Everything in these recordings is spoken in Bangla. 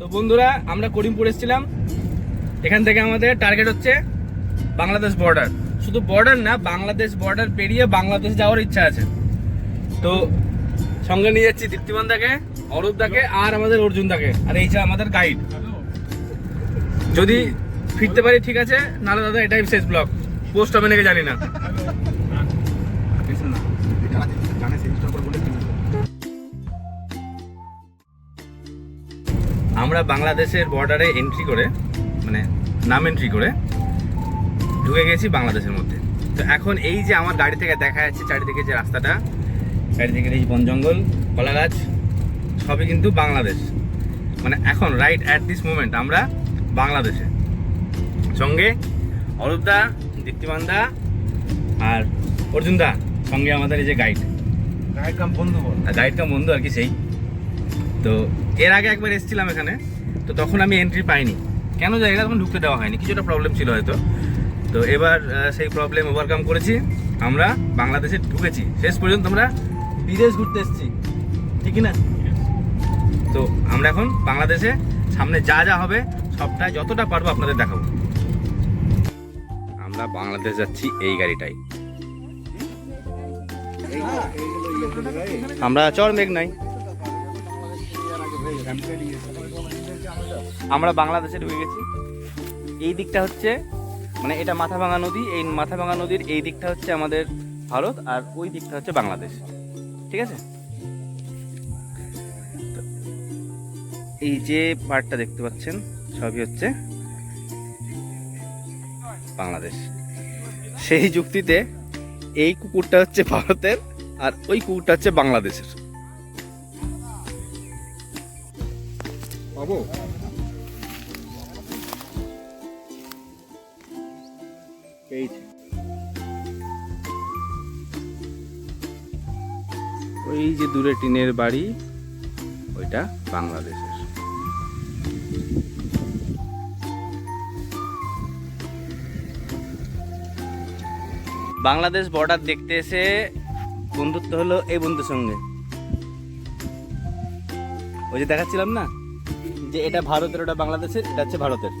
তো বন্ধুরা, আমরা করিমপুর এসেছিলাম। এখান থেকে আমাদের টার্গেট হচ্ছে বাংলাদেশ বর্ডার শুধু বর্ডার না, বাংলাদেশ বর্ডার পেরিয়ে বাংলাদেশ যাওয়ার ইচ্ছা আছে। তো সঙ্গে নিয়ে যাচ্ছি দীপ্তিমান দাকে, অরূপ দাকে আর আমাদের অর্জুনদাকে আর এই যে আমাদের গাইড যদি ফিরতে পারি, ঠিক আছে? নাহলে দাদা, এটাই শেষ ব্লগ পোস্ট হবে নাকি জানি না। আমরা বাংলাদেশের বর্ডারে এন্ট্রি করে মানে নাম এন্ট্রি করে ঢুকে গেছি বাংলাদেশের মধ্যে। তো এখন এই যে আমার গাড়ি থেকে দেখা যাচ্ছে চারিদিকে যে রাস্তাটা চারিদিকে এই বন জঙ্গল কলা গাছ সবই কিন্তু বাংলাদেশ। মানে এখন রাইট অ্যাট দিস মোমেন্ট আমরা বাংলাদেশে। সঙ্গে অরূপদা দীপ্তিমানদা আর অর্জুনদা সঙ্গে আমাদের এই যে গাইড গাইড কাম বন্ধু গাইড কাম বন্ধু আর কি সেই। তো এর আগে একবার এসেছিলাম এখানে তো তখন আমি এন্ট্রি পাইনি। কেন জায়গা তখন ঢুকতে দেওয়া হয়নি কিছুটা প্রবলেম ছিল হয়তো। তো এবার সেই প্রবলেম ওভারকাম করেছি। আমরা বাংলাদেশে ঢুকেছি। শেষ পর্যন্ত আমরা বিদেশ ঘুরতে এসেছি। ঠিকই না? তো আমরা এখন বাংলাদেশে সামনে যা যা হবে সবটা যতটা পারব আপনাদের দেখাবো। আমরা বাংলাদেশ যাচ্ছি এই গাড়িটাই। আমরা চর মেঘ নাই। আমরা বাংলাদেশে ঢুকে গেছি। এই দিকটা হচ্ছে মানে এটা মাথাভাঙা নদী, এই মাথাভাঙা নদীর এই দিকটা হচ্ছে আমাদের ভারত, আর ওই দিকটা হচ্ছে বাংলাদেশ। ঠিক আছে? এই যে পার্টটা দেখতে পাচ্ছেন, সবই হচ্ছে বাংলাদেশ। সেই যুক্তিতে এই কুকুরটা হচ্ছে ভারতের, আর ওই কুকুরটা হচ্ছে বাংলাদেশের। পাবো? ওই যে দূরে টিনের বাড়ি, ওইটা বাংলাদেশের। বাংলাদেশ বর্ডার দেখতে এসে বন্ধুত্ব হলো এই বন্ধুর সঙ্গে। ওই যে দেখাচ্ছিলাম না? যে এটা ভারতের, ওটা বাংলাদেশের, এটা হচ্ছে ভারতের।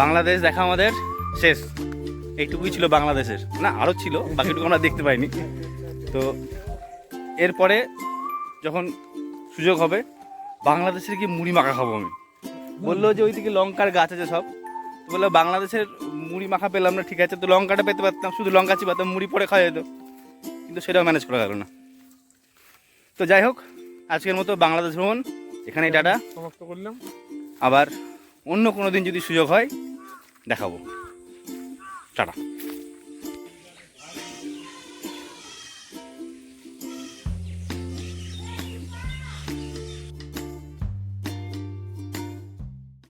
বাংলাদেশ দেখা আমাদের শেষ। এইটুকুই ছিল বাংলাদেশের। না আরও ছিল, বাকিটুকু আমরা দেখতে পাইনি। তো এরপরে যখন সুযোগ হবে, বাংলাদেশের কি মুড়ি মাখা খাব আমি? বলল যে ওইদিকে লঙ্কার গাছ আছে সব। তো বলল বাংলাদেশের মুড়ি মাখা পেলাম না ঠিক আছে। তো লঙ্কাটা পেতে পারতাম শুধু লঙ্কা চিপাতাম মুড়ি পরে খাওয়া যেত। কিন্তু সেটাও ম্যানেজ করা গেল না। তো যাই হোক আজকের মতো বাংলাদেশ ভ্রমণ এখানেই টাটা। সমাপ্ত করলাম। আবার অন্য কোনো দিন যদি সুযোগ হয় দেখাবো। টাটা।